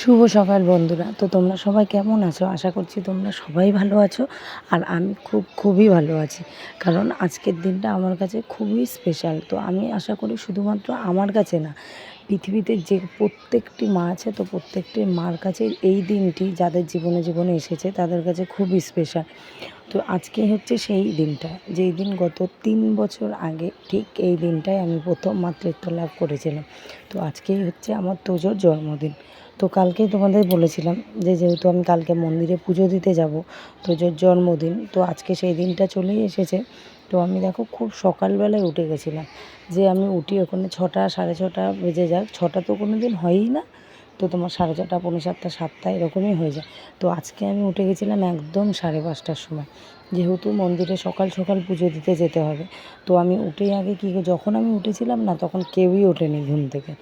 শুভ সকাল বন্ধুরা। তো তোমরা সবাই কেমন আছো? আশা করছি তোমরা সবাই ভালো আছো আর আমি খুব, খুবই ভালো আছি। কারণ আজকের দিনটা আমার কাছে খুবই স্পেশাল তো আমি আশা করি শুধুমাত্র আমার কাছে না, পৃথিবীতে যে প্রত্যেকটি মা আছে, তো প্রত্যেকটি মার কাছে এই দিনটি যাদের জীবনে জীবনে এসেছে, তাদের কাছে খুবই স্পেশাল তো আজকে হচ্ছে সেই দিনটা। যেই দিন গত তিন বছর আগে ঠিক এই দিনটায় আমি প্রথম মাতৃত্ব লাভ করেছিলাম। তো আজকেই হচ্ছে আমার তোজোর জন্মদিন। তো কালকেই তোমাদের বলেছিলাম যে যেহেতু আমি কালকে মন্দিরে পুজো দিতে যাব তোজোর জন্মদিন, তো আজকে সেই দিনটা চলেই এসেছে। তো আমি দেখো খুব সকালবেলায় উঠে গেছিলাম যে আমি উঠি ওখানে ছটা, সাড়ে ছটা বেজে যাক। ছটা তো কোনো দিন হয়ই না, তো তোমার সাড়ে ছটা, পৌনে সাতটা সাতটা এরকমই হয়ে যায়। তো আজকে আমি উঠে গেছিলাম একদম সাড়ে পাঁচটার সময়। যেহেতু মন্দিরে সকাল সকাল পুজো দিতে যেতে হবে, তো আমি উঠেই আগে কী, যখন আমি উঠেছিলাম না, তখন কেউই ওঠেনি ঘুম থেকে।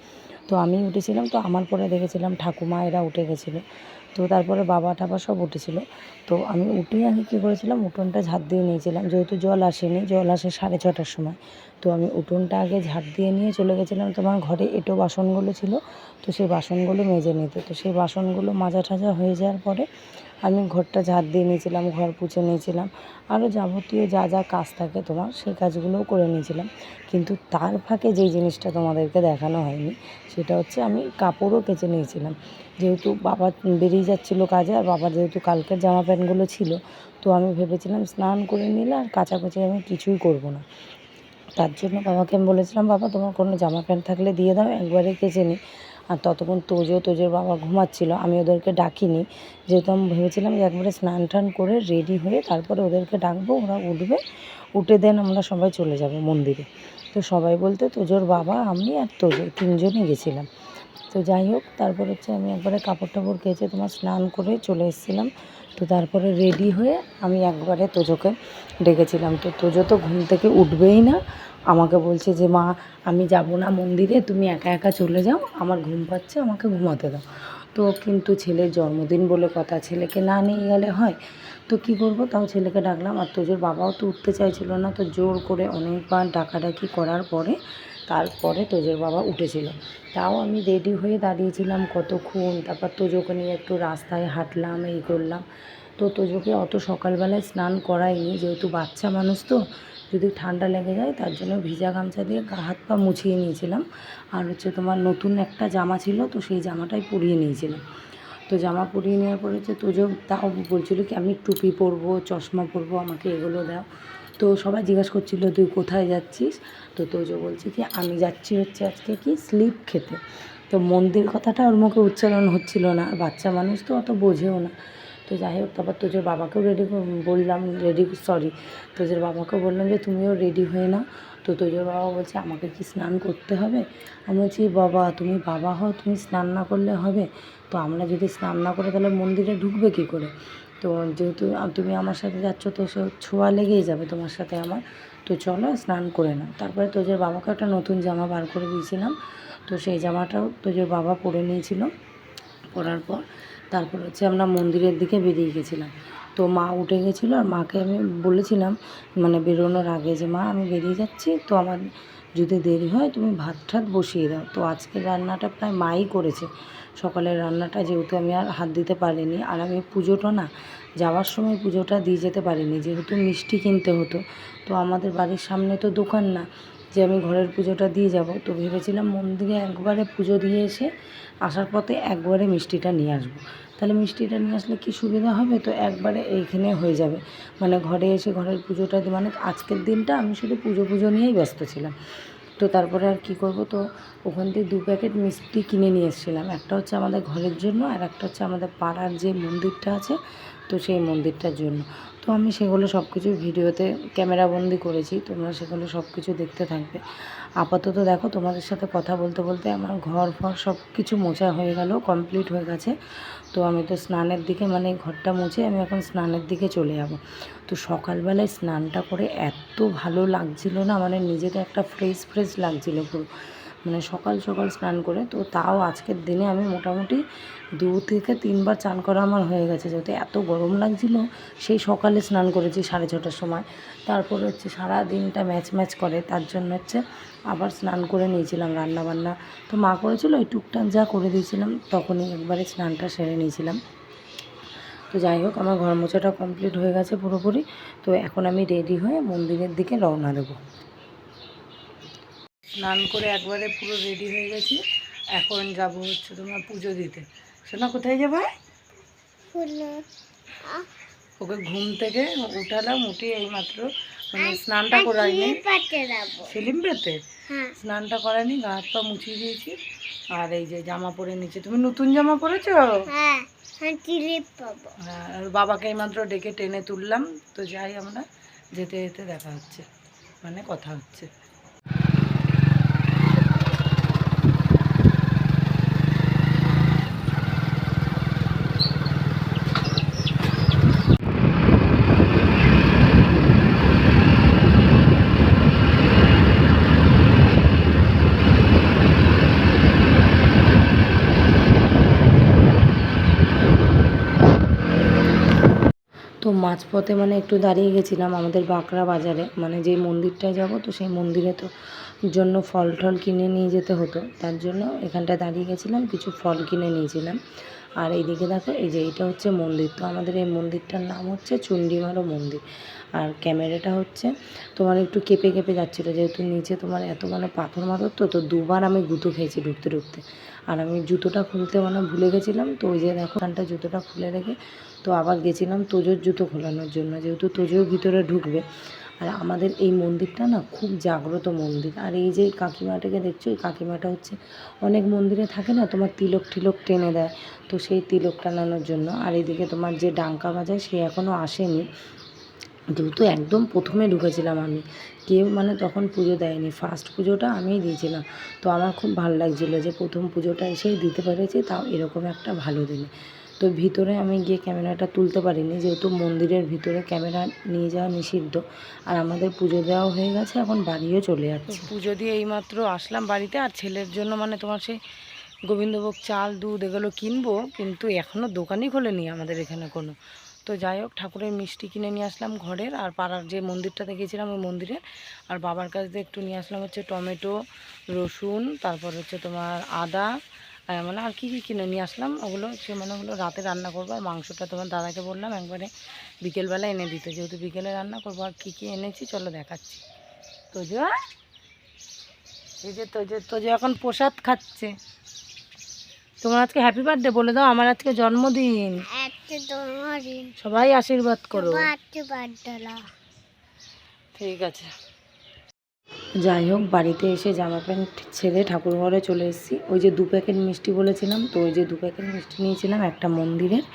তো আমি উঠেছিলাম, তো আমার পরে দেখেছিলাম ঠাকুমা, এরা উঠে গেছিল। তো তারপরে বাবা টাবা সব উঠেছিলো। তো আমি উঠেই আমি কী করেছিলাম, উঠোনটা ঝাড় দিয়ে নিয়েছিলাম। যেহেতু জল আসেনি, জল আসে সাড়ে ছটার সময়। তো আমি উঠোনটা আগে ঝাড় দিয়ে নিয়ে চলে গেছিলাম। তোমার ঘরে এটো বাসনগুলো ছিল, তো সেই বাসনগুলো মেজে নিতে। তো সেই বাসনগুলো মাজা ঠাজা হয়ে যাওয়ার পরে আমি ঘরটা ঝাড় দিয়ে নিয়েছিলাম, ঘর পুছে নিয়েছিলাম। আরও যাবতীয় যা যা কাজ থাকে তোমার, সেই কাজগুলোও করে নিয়েছিলাম। কিন্তু তার ফাঁকে যেই জিনিসটা তোমাদেরকে দেখানো হয়নি, সেটা হচ্ছে আমি কাপড়ও কেচে নিয়েছিলাম। যেহেতু বাবা বেরিয়ে যাচ্ছিল কাজে, আর বাবার যেহেতু কালকের জামা প্যান্টগুলো ছিল, তো আমি ভেবেছিলাম স্নান করে নিলে আর কাচাকুচি আমি কিছুই করব না। তার জন্য বাবাকে আমি বলেছিলাম, বাবা, তোমার কোনো জামা প্যান্ট থাকলে দিয়ে দাও, একবারে কেচে নিই আর ততক্ষণ তোজো, তোজোর বাবা ঘুমাচ্ছিল। আমি ওদেরকে ডাকিনি। যেহেতু আমি ভেবেছিলাম যে একবারে স্নান টান করে রেডি হয়ে তারপরে ওদেরকে ডাকবো, ওরা উঠবে। উঠে দেন আমরা সবাই চলে যাব মন্দিরে। তো সবাই বলতে, তোজোর বাবা, আমি আর তোজো তিনজনই গেছিলাম। তো যাই হোক, তারপর হচ্ছে আমি একবারে কাপড় টাপড় কেচে তোমার স্নান করে চলে এসেছিলাম। তো তারপরে রেডি হয়ে আমি একবারে তোজোকে ডেকেছিলাম। তো তোজো তো ঘুম থেকে উঠবেই না। আমাকে বলছে যে, মা, আমি যাব না মন্দিরে, তুমি একা একা চলে যাও, আমার ঘুম পাচ্ছে, আমাকে ঘুমাতে দাও। তো কিন্তু ছেলের জন্মদিন বলে কথা, ছেলেকে না নিয়ে গেলে হয়। তো কী করব? তাও ছেলেকে ডাকলাম, আর তোজোর বাবাও তো উঠতে চাইছিল না, তো জোর করে অনেকবার ডাকাডাকি করার পরে, তারপরে তোজোর বাবা উঠেছিল। তাও আমি রেডি হয়ে দাঁড়িয়েছিলাম কতক্ষণ, তারপর তোজোকে নিয়ে একটু রাস্তায় হাঁটলাম, এই করলাম। তো তোজোকে অত সকালবেলায় স্নান করাইনি, যেহেতু বাচ্চা মানুষ তো যদি ঠান্ডা লেগে যায় তার জন্য ভিজা গামছা দিয়ে গা হাত পা মুছিয়ে নিয়েছিলাম। আর হচ্ছে তোমার নতুন একটা জামা ছিল তো সেই জামাটাই পরিয়ে নিয়েছিলাম। তো জামা পরিয়ে নেওয়ার পরে হচ্ছে তোজো তাও বলছিল কি, আমি টুপি পরবো, চশমা পরবো, আমাকে এগুলো দাও। তো সবাই জিজ্ঞাসা করছিল, তুই কোথায় যাচ্ছিস? তো তোজো বলছে কি, আমি যাচ্ছি হচ্ছে আজকে কি স্লিপ খেতে। তো মন্দির কথাটা ওর মুখে উচ্চারণ হচ্ছিল না, বাচ্চা মানুষ তো অত বোঝেও না। তো যাই হোক, তারপর তোজোর বাবাকেও রেডি বললাম রেডি সরি তোজোর বাবাকেও বললাম যে, তুমিও রেডি হয়ে নাও। তো তোজোর বাবা বলছে, আমাকে কি স্নান করতে হবে? আমি বলছি, বাবা, তুমি বাবা হও, তুমি স্নান না করলে হবে। তো আমরা যদি স্নান না করে, তাহলে মন্দিরে ঢুকবে কী করে? তো যেহেতু তুমি আমার সাথে যাচ্ছ, তো সে ছোঁয়া লেগেই যাবে তোমার সাথে আমার। তো চলো স্নান করে নাও। তারপরে তোজোর বাবাকে একটা নতুন জামা বার করে দিয়েছিলাম। তো সেই জামাটাও তোজোর বাবা পরে নিয়েছিল। পরার পর তারপর হচ্ছে আমরা মন্দিরের দিকে বেরিয়ে গেছিলাম। তো মা উঠে গেছিল আর মাকে আমি বলেছিলাম মানে বেরোনোর আগে যে, মা, আমি বেরিয়ে যাচ্ছি, তো আমার যদি দেরি হয় তুমি ভাত ঠাত বসিয়ে দাও। তো আজকে রান্নাটা প্রায় মাই করেছে। সকালের রান্নাটা যেহেতু আমি আর হাত দিতে পারিনি, আর আমি পুজোটা না যাওয়ার সময় পুজোটা দিয়ে যেতে পারিনি, যেহেতু মিষ্টি কিনতে হতো। তো আমাদের বাড়ির সামনে তো দোকান না যে আমি ঘরের পুজোটা দিয়ে যাব। তো ভেবেছিলাম মন্দিরে একবারে পুজো দিয়ে এসে আসার পথে একবারে মিষ্টিটা নিয়ে আসব। তাহলে মিষ্টিটা নিয়ে আসলে কি সুবিধা হবে? তো একবারে এইখানে হয়ে যাবে। মানে ঘরে এসে ঘরের পুজোটা মানে আজকের দিনটা আমি শুধু পুজো পুজো নিয়েই ব্যস্ত ছিলাম। তো তারপরে আর কি করব? তো ওখান থেকে দু প্যাকেট মিষ্টি কিনে নিয়ে এসেছিলাম। একটা হচ্ছে আমাদের ঘরের জন্য আর একটা হচ্ছে আমাদের পাড়ার যে মন্দিরটা আছে তো সেই মন্দিরটার জন্য। তো আমি সেগুলো সব কিছু ভিডিওতে ক্যামেরাবন্দি করেছি, তোমরা সেগুলো সব কিছু দেখতে থাকবে। আপাতত দেখো, তোমাদের সাথে কথা বলতে বলতে আমার ঘর ফর সব কিছু মোছা হয়ে গেল কমপ্লিট হয়ে গেছে। তো আমি তো স্নানের দিকে মানে ঘরটা মুছে আমি এখন স্নানের দিকে চলে যাব। তো সকালবেলায় স্নানটা করে এত ভালো লাগছিল না মানে নিজেকে একটা ফ্রেশ ফ্রেশ লাগছিল পুরো। মানে সকাল সকাল স্নান করে, তো তাও আজকের দিনে আমি মোটামুটি দু থেকে তিনবার চান করা আমার হয়ে গেছে। যেহেতু এত গরম লাগছিল, সেই সকালে স্নান করেছি সাড়ে ছটার সময়। তারপর হচ্ছে সারা দিনটা ম্যাচ ম্যাচ করে, তার জন্য হচ্ছে আবার স্নান করে নিয়েছিলাম রান্না বান্না তো মা করেছিল, ওই টুকটাক যা করে দিয়েছিলাম, তখনই একবারে স্নানটা সেরে নিয়েছিলাম। তো যাই হোক, আমার ঘর মোছাটা কমপ্লিট হয়ে গেছে পুরোপুরি। তো এখন আমি রেডি হয়ে মন্দিরের দিকে রওনা দেবো। স্নান করে একবারে পুরো রেডি হয়ে গেছি। এখন যাব হচ্ছে তোমার পুজো দিতে। শোনা কোথায় যাবে? ওকে ঘুম থেকে উঠালাম উঠে এই মাত্র মানে স্নানটা করাইনি। ফিলিম পেতে হ্যাঁ। স্নানটা করাইনি গা হাত পা মুছিয়ে দিয়েছি। আর এই যে জামা পরে নিচে। তুমি নতুন জামা পরেছো? হ্যাঁ হ্যাঁ হ্যাঁ, আর বাবাকে এইমাত্র ডেকে টেনে তুললাম। তো যাই আমরা যেতে যেতে দেখা হচ্ছে। মানে কথা হচ্ছে। মাঝপথে মানে একটু দাঁড়িয়ে গেছিলাম আমাদের বাঁকড়া বাজারে মানে যে মন্দিরটায় যাব তো সেই মন্দিরে তো জন্য ফল টল কিনে নিয়ে যেতে হতো। তার জন্য এখানটায় দাঁড়িয়ে গেছিলাম, কিছু ফল কিনে নিয়েছিলাম। আর এইদিকে দেখো, এই যে এটা হচ্ছে মন্দির। তো আমাদের এই মন্দিরটার নাম হচ্ছে চণ্ডীমারো মন্দির। আর ক্যামেরাটা হচ্ছে তোমার একটু কেঁপে কেঁপে যাচ্ছিল, যেহেতু নিচে তোমার এত মানে পাথর মাথর তো তো দুবার আমি গুঁতো খেয়েছি ঢুকতে ঢুকতে। আর আমি জুতোটা খুলতে মানে ভুলে গেছিলাম, তো ওই যে দেখো ওখানটা জুতোটা খুলে রেখে তো আবার গেছিলাম তোজোর জুতো খোলানোর জন্য, যেহেতু তোজোর ভিতরে ঢুকবে। আর আমাদের এই মন্দিরটা না খুব জাগ্রত মন্দির। আর এই যে কাকিমাটাকে দেখছ, এই কাকিমাটা হচ্ছে অনেক মন্দিরে থাকে না, তোমার তিলক ঠিলক টেনে দেয়, তো সেই তিলক টানানোর জন্য। আর এদিকে তোমার যে ডাঙ্কা বাজায়, সে এখনও আসেনি। যেহেতু একদম প্রথমে ঢুকেছিলাম আমি। কেউ মানে তখন পুজো দেয়নি। ফার্স্ট পুজোটা আমিই দিয়েছিলাম। তো আমার খুব ভালো লাগছিল যে প্রথম পুজোটা এসেই দিতে পেরেছি, তাও এরকম একটা ভালো দিনে। তো ভিতরে আমি গিয়ে ক্যামেরাটা তুলতে পারিনি যেহেতু মন্দিরের ভিতরে ক্যামেরা নিয়ে যাওয়া নিষিদ্ধ। আর আমাদের পুজো দেওয়া হয়ে গেছে এখন বাড়িও চলে যাচ্ছে। পুজো দিয়ে এইমাত্র আসলাম বাড়িতে আর ছেলের জন্য মানে তোমার সেই গোবিন্দভোগ চাল দুধ এগুলো কিনবো কিন্তু এখনও দোকানই খোলেনি আমাদের এখানে কোনো। তো যাই হোক ঠাকুরের মিষ্টি কিনে নিয়ে আসলাম ঘরের আর পাড়ার যে মন্দিরটাতে গেছিলাম ওই মন্দিরে আর বাবার কাছ থেকে একটু নিয়ে আসলাম হচ্ছে টমেটো রসুন তারপর হচ্ছে তোমার আদা মানে আর কী কী কিনে নিয়ে আসলাম? ওগুলো সে মানে ওগুলো রাতে রান্না করব। আর মাংসটা তোমার দাদাকে বললাম একবারে বিকেলবেলা এনে দিতে। যেহেতু বিকেলে রান্না করব আর কী কী এনেছি চলো দেখাচ্ছি। তোজো এই যে তোজো তোজো এখন প্রসাদ খাচ্ছে। তোমার আজকে হ্যাপি বার্থডে বলে দাও আমার আজকে জন্মদিন। সবাই আশীর্বাদ করো। ঠিক আছে। যাই হোক বাড়িতে এসে জামা প্যান্ট ছেড়ে ঠাকুর ঘরে চলে এসেছি। ওই যে দু প্যাকেট মিষ্টি বলেছিলাম, তো ওই যে দু প্যাকেট মিষ্টি নিয়েছিলাম, একটা মন্দিরের,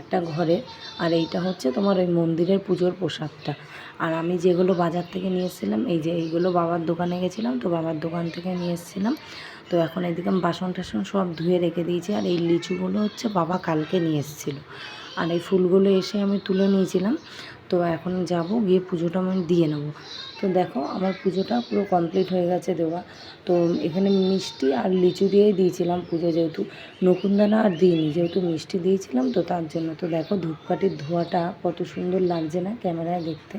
একটা ঘরে আর এইটা হচ্ছে তোমার ওই মন্দিরের পুজোর প্রসাদটা। আর আমি যেগুলো বাজার থেকে নিয়ে এসেছিলাম, এই যে এইগুলো বাবার দোকানে গেছিলাম, তো বাবার দোকান থেকে নিয়ে এসেছিলাম। তো এখন এদিকে বাসন টাসন সব ধুয়ে রেখে দিয়েছি, আর এই লিচুগুলো হচ্ছে বাবা কালকে নিয়ে এসেছিল। আর এই ফুলগুলো এসে আমি তুলে নিয়েছিলাম। তো এখন যাব, গিয়ে পুজোটা আমি দিয়ে নেব। তো দেখো, আমার পুজোটা পুরো কমপ্লিট হয়ে গেছে দেওয়া। তো এখানে মিষ্টি আর লিচু দিয়েই দিয়েছিলাম পুজো যেহেতু। নকুনদানা আর দিইনি, যেহেতু মিষ্টি দিয়েছিলাম তো তার জন্য। তো দেখো, ধূপকাঠির ধোঁয়াটা কত সুন্দর লাগছে না ক্যামেরায় দেখতে।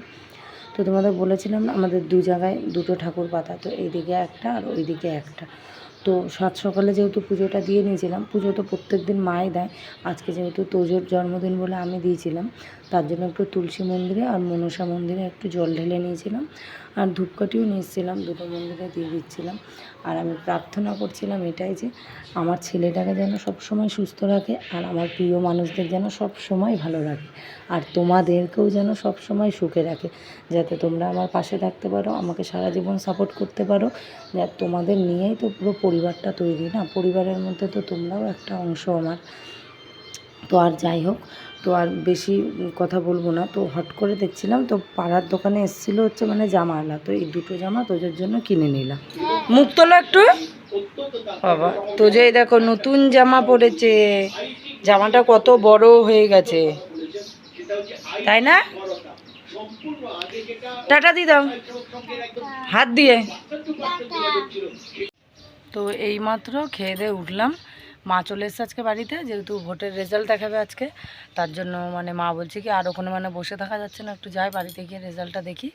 তো তোমাদের বলেছিলাম না, আমাদের দু জায়গায় দুটো ঠাকুর পাতা, তো এইদিকে একটা আর ওইদিকে একটা। তো সাত সকালে যেহেতু পুজোটা দিয়ে নিয়েছিলাম, পুজো তো প্রত্যেক দিন মাই দেয়। আজকে যেহেতু তোজোর জন্মদিন বলে আমি দিয়েছিলাম তার জন্য একটু তুলসী মন্দিরে আর মনসা মন্দিরে একটু জল ঢেলে নিয়েছিলাম আর ধূপকাঠিও নিয়ে এসেছিলাম দুটো মন্দিরে দিয়ে দিচ্ছিলাম। আর আমি প্রার্থনা করছিলাম এটাই যে আমার ছেলেটাকে যেন সব সময় সুস্থ রাখে আর আমার প্রিয় মানুষদের যেন সব সময় ভালো রাখে আর তোমাদেরকেও যেন সব সময় সুখে রাখে। যাতে তোমরা আমার পাশে থাকতে পারো, আমাকে সারা জীবন সাপোর্ট করতে পারো। যা তোমাদের নিয়েই তো পুরো পরিবারটা তৈরি না? পরিবারের মধ্যে তো তোমরাও একটা অংশ আমার। তো আর যাই হোক তো আর বেশি কথা বলব না। তো হট করে দেখছিলাম, তো পাড়ার দোকানে এসেছিল হচ্ছে মানে জামা আলা তো এই দুটো জামা তোদের জন্য কিনে নিলাম। মুখ তোলো একটু? বাবা, তো যে দেখো নতুন জামা পড়েছে। জামাটা কত বড় হয়ে গেছে। তাই না? টাটা দি দাও। হাত দিয়ে। তো এইমাত্র খেয়ে দিয়ে উঠলাম। মা চলে এসছে আজকে বাড়িতে, যেহেতু ভোটের রেজাল্ট দেখাবে আজকে, তার জন্য মানে মা বলছে কি আর ওখানে মানে বসে থাকা যাচ্ছে না, একটু যাই বাড়িতে গিয়ে রেজাল্টটা দেখি।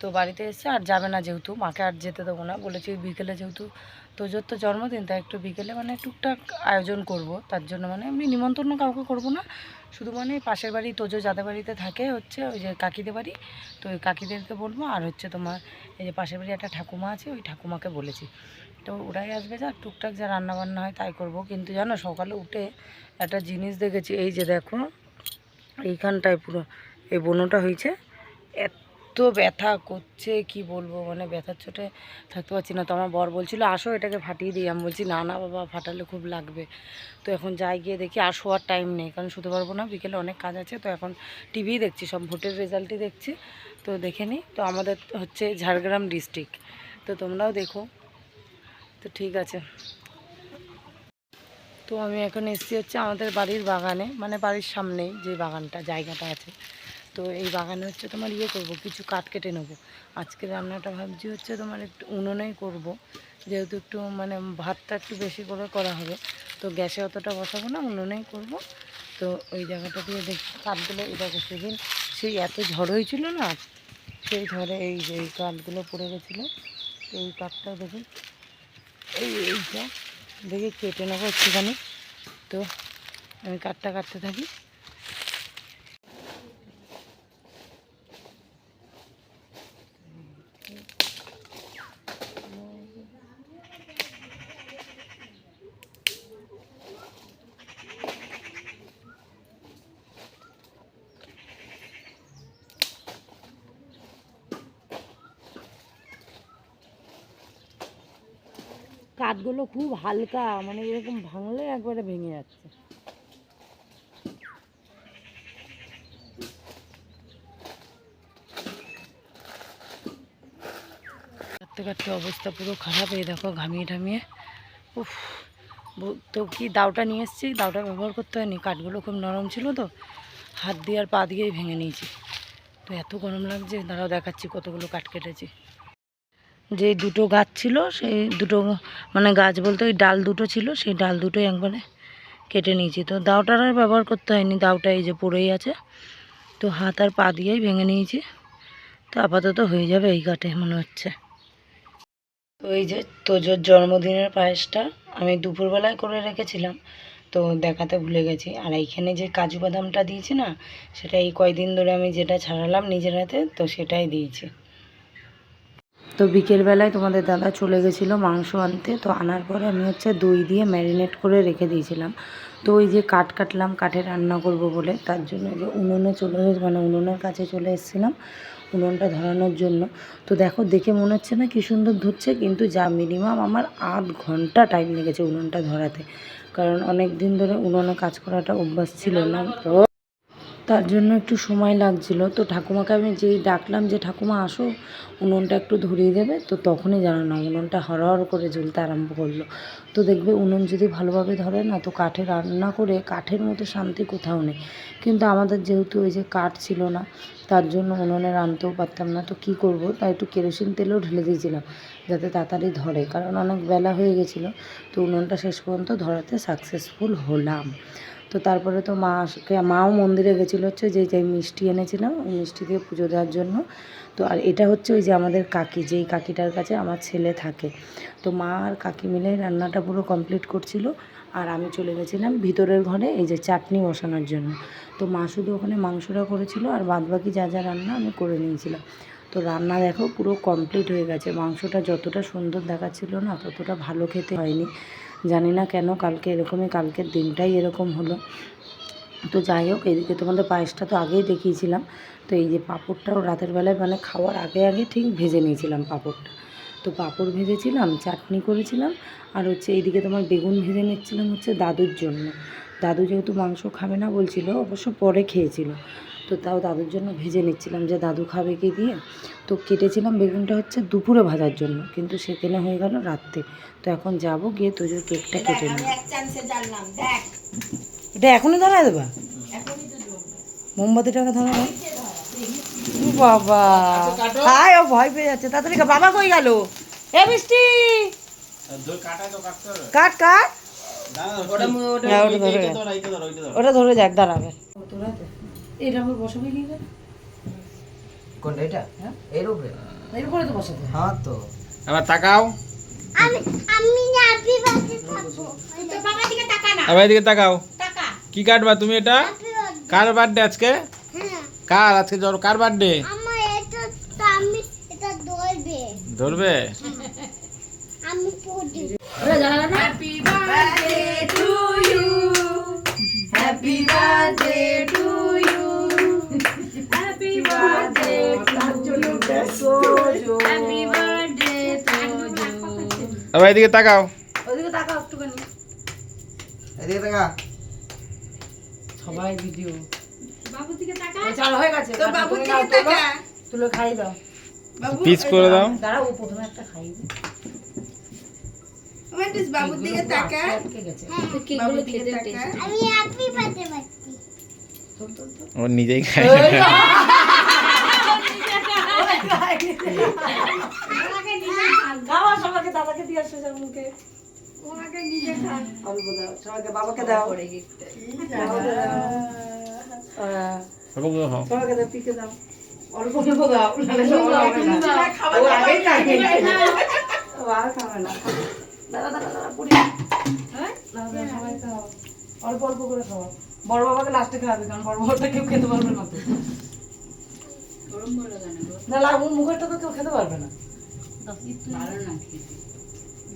তো বাড়িতে এসছে আর যাবে না যেহেতু, মাকে আর যেতে দেবো না, বলেছি বিকেলে যেহেতু তোজোর তো জন্মদিন, তাই একটু বিকেলে মানে টুকটাক আয়োজন করব, তার জন্য মানে এমনি নিমন্ত্রণ কাউকে করব না শুধু মানে পাশের বাড়ি, তোজো যাদের বাড়িতে থাকে হচ্ছে, ওই যে কাকিদের বাড়ি। তো ওই কাকিদেরকে বলব, আর হচ্ছে তোমার এই যে পাশের বাড়ি একটা ঠাকুমা আছে, ওই ঠাকুমাকে বলেছি। তো ওরাই আসবে, যা টুকটাক যা রান্নাবান্না হয় তাই করব। কিন্তু জানো, সকালে উঠে একটা জিনিস দেখেছি, এই যে দেখো, এইখানটায় পুরো এই বনোটা হয়েছে, এত ব্যথা করছে, কি বলব? মানে ব্যথার চোটে থাকতে পারছি না। তো আমার বর বলছিল, আসো, এটাকে ফাটিয়ে দিই আমি বলছি, না না, বাবা, ফাটালে খুব লাগবে। তো এখন যাই গিয়ে দেখি, আর শোয়ার টাইম নেই, কারণ শুতে পারব না। বিকেলে অনেক কাজ আছে, তো এখন টিভি দেখছি, সব ভোটের রেজাল্টই দেখছি। তো দেখে নিই তো আমাদের হচ্ছে ঝাড়গ্রাম ডিস্ট্রিক্ট তো তোমরাও দেখো। তো ঠিক আছে। তো আমি এখন এসেছি হচ্ছে আমাদের বাড়ির বাগানে মানে বাড়ির সামনেই যে বাগানটা, জায়গাটা আছে। তো এই বাগানে হচ্ছে তোমার ইয়ে করব, কিছু কাঠ কেটে নেব। আজকে রান্নাটা ভাবছি হচ্ছে তোমার একটু উনুনেই করব, যেহেতু একটু মানে ভাতটা একটু বেশি করে করা হবে। তো গ্যাসে অতটা বসাবো না, উনুনেই করব। তো ওই জায়গাটা দিয়ে দেখি, কাঠগুলো এটা সেদিন সেই এত ঝড় হয়েছিল না, সেই ঝড়ে এই যে এই কাঠগুলো পড়ে গেছিল তো এই কাঠটা দেখি, এই এইটা দেখি কেটে নেব একটুখানি। তো আমি কাঠটা কাটতে থাকি। কাঠগুলো খুব হালকা মানে এরকম ভাঙলে একবারে ভেঙে যাচ্ছে। কাটতে কাটতে অবস্থা পুরো খারাপ, এই দেখো ঘামিয়ে ঠামিয়ে। উফ তো কি দাওটা নিয়ে এসেছি? দাওটা ব্যবহার করতে হয়নি, কাঠগুলো খুব নরম ছিল তো। হাত দিয়ে আর পা দিয়েই ভেঙে নিয়েছি। তো এত গরম লাগছে, দাঁড়াও দেখাচ্ছি কতগুলো কাঠ কেটেছি। যে দুটো গাছ ছিল, সেই দুটো মানে গাছ বলতে ওই ডাল দুটো ছিল, সেই ডাল দুটোই একবারে কেটে নিয়েছি। তো দাওটার আর ব্যবহার করতে হয়নি, দাওটা এই যে পড়েই আছে। তো হাত আর পা দিয়েই ভেঙে নিয়েছি। তো আপাতত হয়ে যাবে এই কাঠে মনে হচ্ছে। তো এই যে তোজোর জন্মদিনের পায়েসটা আমি দুপুরবেলায় করে রেখেছিলাম, তো দেখাতে ভুলে গেছি। আর এইখানে যে কাজু বাদামটা দিয়েছি না, সেটা এই কয়দিন ধরে আমি যেটা ছাড়ালাম নিজের হাতে, তো সেটাই দিয়েছি। তো বিকেলবেলায় তোমাদের দাদা চলে গেছিল মাংস আনতে, তো আনার পরে আমি হচ্ছে দই দিয়ে ম্যারিনেট করে রেখে দিয়েছিলাম। তো ওই যে কাঠ কাটলাম, কাঠে রান্না করব বলে, তার জন্য যে উনুনে চলে মানে উনুনের কাছে চলে এসেছিলাম উনুনটা ধরানোর জন্য। তো দেখো, দেখে মনে হচ্ছে না কি সুন্দর ধরছে কিন্তু যা মিনিমাম আমার আধ ঘণ্টা টাইম লেগেছে উনুনটা ধরাতে। কারণ অনেক দিন ধরে উনুনে কাজ করাটা অভ্যাস ছিল না। তার জন্য একটু সময় লাগছিল। তো ঠাকুমাকে আমি যেই ডাকলাম যে, ঠাকুমা, আসো। উনুনটা একটু ধরিয়ে দেবে। তো তখনই জানো না, উনুনটা হরহর করে জ্বলতে আরম্ভ করল। তো দেখবে উনুন যদি ভালোভাবে ধরে না, তো কাঠে রান্না করে কাঠের মতো শান্তি কোথাও নেই। কিন্তু আমাদের যেহেতু ওই যে কাঠ ছিল না, তার জন্য উনুনে রাঁধতেও পারতাম না। তো কি করব? তাই একটু কেরোসিন তেলও ঢেলে দিয়েছিলাম, যাতে তাড়াতাড়ি ধরে। কারণ অনেক বেলা হয়ে গেছিল, তো উনুনটা শেষ পর্যন্ত ধরাতে সাকসেসফুল হলাম। তো তারপরে তো মা আস- মাও মন্দিরে গেছিল হচ্ছে যে যে মিষ্টি এনেছিলাম, ওই মিষ্টি দিয়ে পুজো দেওয়ার জন্য। তো আর এটা হচ্ছে ওই যে আমাদের কাকি, যেই কাকিটার কাছে আমার ছেলে থাকে। তো মা আর কাকি মিলে রান্নাটা পুরো কমপ্লিট করছিল আর আমি চলে গেছিলাম ভিতরের ঘরে এই যে চাটনি বসানোর জন্য। তো মা শুধু ওখানে মাংসটা করেছিল আর বাদবাকি যা যা রান্না আমি করে নিয়েছিলাম। তো রান্না দেখো পুরো কমপ্লিট হয়ে গেছে। মাংসটা যতটা সুন্দর দেখাচ্ছিল না, ততটা ভালো খেতে হয়নি। জানি না কেন কালকে এরকমই, কালকের দিনটাই এরকম হলো। তো যাই হোক, এদিকে তোমাদের পায়েসটা তো আগেই দেখিয়েছিলাম। তো এই যে পাঁপড়টাও রাতের বেলায় মানে খাওয়ার আগে আগে ঠিক ভেজে নিয়েছিলাম পাঁপড়টা। তো পাঁপড় ভেজেছিলাম, চাটনি করেছিলাম আর হচ্ছে এইদিকে তোমার বেগুন ভেজে নিচ্ছিলাম হচ্ছে দাদুর জন্য। দাদু যেহেতু মাংস খাবে না বলছিল, অবশ্য পরে খেয়েছিল। তো তাও দাদুর জন্য ভেজে নিচ্ছিলাম যে দাদু খাবে কি দিয়ে। তো কেটেছিলাম বেগুনটা হচ্ছে দুপুরে ভাজার জন্য কিন্তু সেখানে হয়ে গেল রাত্রে। তো এখন যাব গিয়ে তোজোর কেকটা কেটে নেব। এটা এখনই ধরায় দেবা? মোমবাতিটাকে ধরা বাবা। হাই ও ভয় পেয়ে যাচ্ছে। তাড়াতাড়ি বাবা কই গেল? এ মিষ্টি! কাট কাট ওটা মু- ওটা হ্যাঁ, ধরে। ধর, ধর, ধর। ওটা ধরে যাক দাঁড়াবে এটা আমার বসাবে কি করে? কোনটা এটা? হ্যাঁ? এর উপরে। এর উপরে তো বসাতে হ্যাঁ। তো। আবার তাকাও। আমি আমি হ্যাপি বার্থডে খাব আবার এদিকে তাকাও। কি কাটবা তুমি এটা? কার বার্থডে আজকে? হ্যাঁ। কার? আজকে জ্বর কার বার্থডে আমার এটা তো আমি এটা ধরবে। ধরবে? আমি পড়ি। আবার এদিকে তাকাও। ওদিকে তাকাও একটুখানি। এদিকে দেখা সবাই ভিডিও। চলো হয়ে গেছে। বাবুর দিকে তাকা তুলো। খাই দাও। পিস করে দাও। দাঁড়া ও প্রথমে একটা খাই বাবুর দিকে তাকা গেছে। আমি হ্যাপি বার্থডে বাচ্চি ও নিজেই খায়। খাওয়া সবাইকে দাদাকে দিয়ে আসো যার মুখে অল্প দাও সবাইকে বাবাকে দাও। বাবাকে দাও। সবাইকে দাও। পিকে দাও। অল্প অল্প দাও নাহলে সবার হবে না। ও আগেই খাবে। ও আর খাবে না। দাদা দাদা দাদা পুরি। দাদা দাদা সবাই খাও। অল্প অল্প করে খাও। বড় বাবাকে লাস্টে খাওয়াবে কারণ বড় বাবাটা কেউ খেতে পারবে না তো। না মুখেরটা তো কেউ খেতে পারবে না।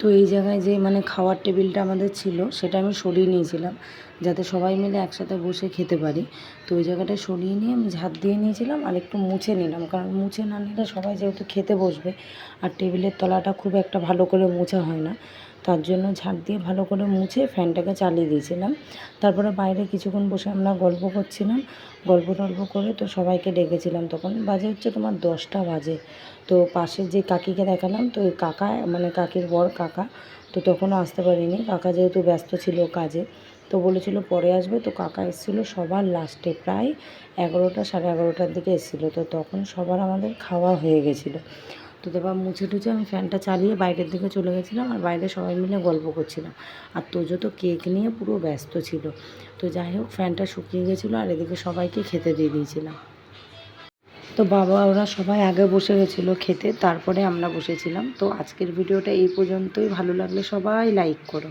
তো এই জায়গায় যে মানে খাওয়ার টেবিলটা আমাদের ছিল, সেটা আমি সরিয়ে নিয়েছিলাম, যাতে সবাই মিলে একসাথে বসে খেতে পারি। তো ওই জায়গাটা সরিয়ে নিয়ে আমি ঝাঁপ দিয়ে নিয়েছিলাম আর একটু মুছে নিলাম, কারণ মুছে না নিলে সবাই যেহেতু খেতে বসবে, আর টেবিলের তলাটা খুব একটা ভালো করে মোছা হয় না। তার জন্য ঝাঁট দিয়ে ভালো করে মুছে ফ্যানটাকে চালিয়ে দিয়েছিলাম। তারপরে বাইরে কিছুক্ষণ বসে আমরা গল্প করছিলাম। গল্প টল্প করে তো সবাইকে ডেকেছিলাম তখন। বাজে হচ্ছে তোমার দশটা বাজে। তো পাশে যে কাকিকে দেখালাম, তো ওই কাকা মানে কাকির বর কাকা, তো তখনও আসতে পারিনি। কাকা যেহেতু ব্যস্ত ছিল কাজে, তো বলেছিল পরে আসবে। তো কাকা এসেছিল সবার লাস্টে, প্রায় এগারোটা সাড়ে এগারোটার দিকে এসেছিল। তো তখন সবার আমাদের খাওয়া হয়ে গেছিল। তো তারপর মুছে টুছে আমি ফ্যানটা চালিয়ে বাইরের দিকে চলে গেছিলাম আর বাইরে সবাই মিলে গল্প করছিলাম। আর তোজো তো কেক নিয়ে পুরো ব্যস্ত ছিল। তো যাই হোক, ফ্যানটা শুকিয়ে গেছিল আর এদিকে সবাইকে খেতে দিয়ে দিয়েছিলাম। তো বাবা, ওরা সবাই আগে বসে গেছিল খেতে, তারপরে আমরা বসেছিলাম। তো আজকের ভিডিওটা এই পর্যন্তই। ভালো লাগলে সবাই লাইক করো।